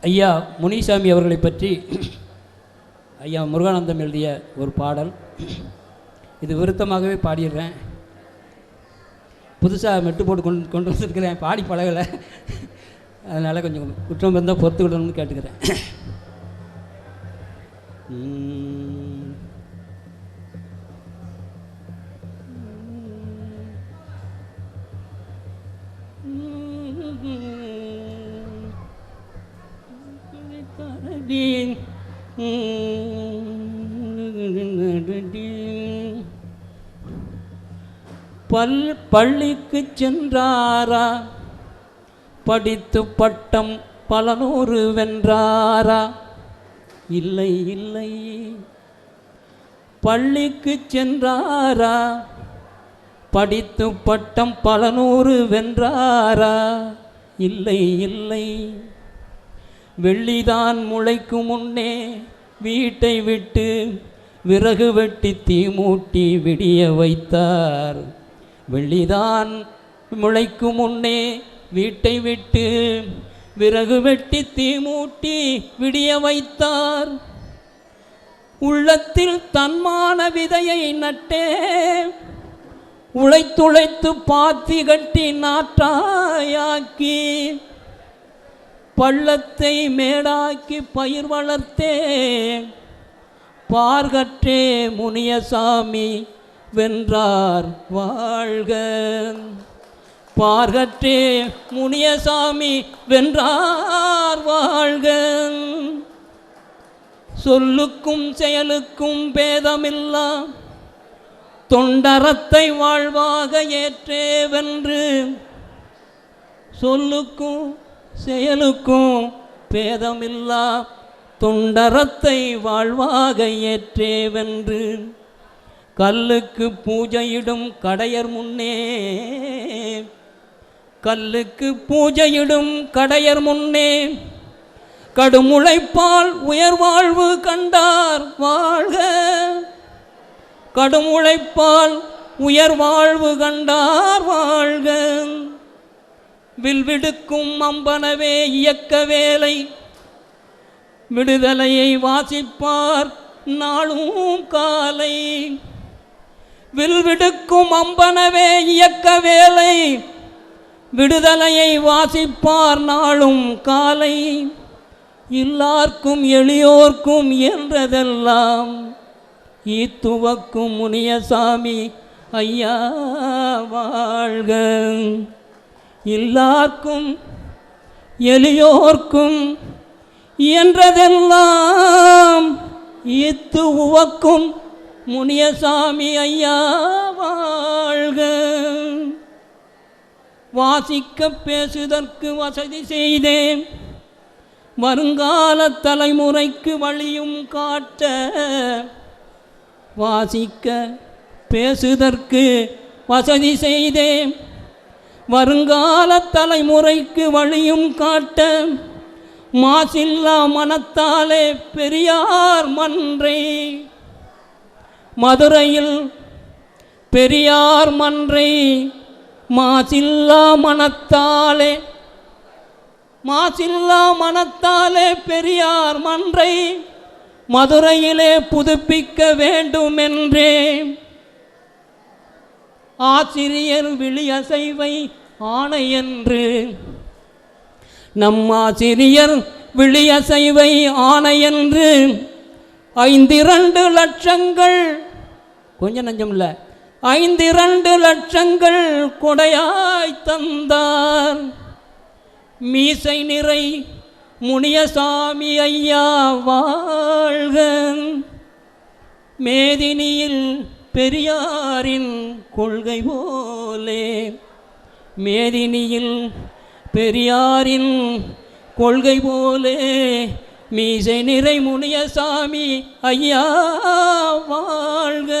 ஐயா முனிசாமி அவர்களை பற்றி ஐயா முருகானந்தம் எழுதிய ஒரு பாடல். இது விருத்தமாகவே பாடிடுறேன். புதுசாக மெட்டு போட்டு கொண்டு கொண்டு வந்துருக்கிறேன். பாடி பழகலை. அதனால் கொஞ்சம் குற்றம் இருந்தால் பொறுத்துக்கிடணும்னு கேட்டுக்கிறேன். பல் பள்ளிக்கு சென்றாரா படித்து பட்டம் பல நூறு வென்றாரா இல்லை இல்லை பள்ளிக்கு சென்றாரா படித்து பட்டம் பல நூறு வென்றாரா இல்லை இல்லை வெள்ளிதான் முளைக்கும் முன்னே வீட்டை விட்டு விறகு வெட்டி தீ மூட்டி விடிய வைத்தார். வெள்ளிதான் முளைக்கும் முன்னே வீட்டை விட்டு விறகு வெட்டி தீ மூட்டி விடிய வைத்தார். உள்ளத்தில் தன்மான விதையை நட்டே உழைத்துழைத்து பாத்தி கட்டி நாற்றாயாக்கி பள்ளத்தை மேடாக்கி பயிர் வளர்த்தே பார்கற்றே முனியசாமி வென்றார் வாழ்க. பார்கற்றே முனியசாமி வென்றார் வாழ்க. சொல்லுக்கும் செயலுக்கும் பேதமில்லா. தொண்டரத்தை வாழ்வாக ஏற்றே வென்று சொல்லுக்கும் செயலுக்கும் பேதமில்லா தொண்டரத்தை வாழ்வாக ஏற்றே வென்று கல்லுக்கு பூஜையிடும் கடையர் முன்னே கல்லுக்கு பூஜையிடும் கடையர் முன்னே கடுமுளைப்பால் உயர் வாழ்வு கண்டார் வாழ்க. கடுமுளைப்பால் உயர் வாழ்வு கண்டார் வாழ்க. வில்விடுக்கும் அம்பனவே இயக்க வேலை. விடுதலையை வாசிப்பார் நாளும் காலை. வில்விடுக்கும் அம்பனவே இயக்க வேலை. விடுதலையை வாசிப்பார் நாளும் காலை. எல்லார்க்கும் எளியோர்க்கும் என்றதெல்லாம் ஈத்துவக்கும் முனியசாமி ஐயா வாழ்க. எல்லார்க்கும் எளியோர்க்கும் என்றதெல்லாம் இத்து உவக்கும் முனியசாமி ஐயா வாழ்க. வாசிக்க பேசுதற்கு வசதி செய்தேன். வருங்கால தலைமுறைக்கு வழியும் காட்ட வாசிக்க பேசுதற்கு வசதி செய்தேன். வருங்கால தலைமுறைக்கு வழியும் காட்ட மாசில்லா மனத்தாலே பெரியார் மன்றை. மதுரையில் பெரியார் மன்றை. மாசில்லா மனத்தாலே மாசில்லா மனத்தாலே பெரியார் மன்றை. மதுரையிலே புதுப்பிக்க வேண்டுமென்றே. ஆசிரியர் விழியசைவை ஆணையன்று. நம் ஆசிரியர் விழியசைவை ஆணையன்று. ஐந்திரண்டு லட்சங்கள் கொஞ்சம் நஞ்சம் இல்லை. ஐந்திரண்டு லட்சங்கள் கொடையாய் தந்தார். மீசை நிறை முனியசாமி ஐயா வாழ்க. மேதினியில் பெரியாரின் கொள்கை போலே. மேதினியில் பெரியாரின் கொள்கை போலே. மீசை நிறை முனியசாமி ஐயா வாழ்க.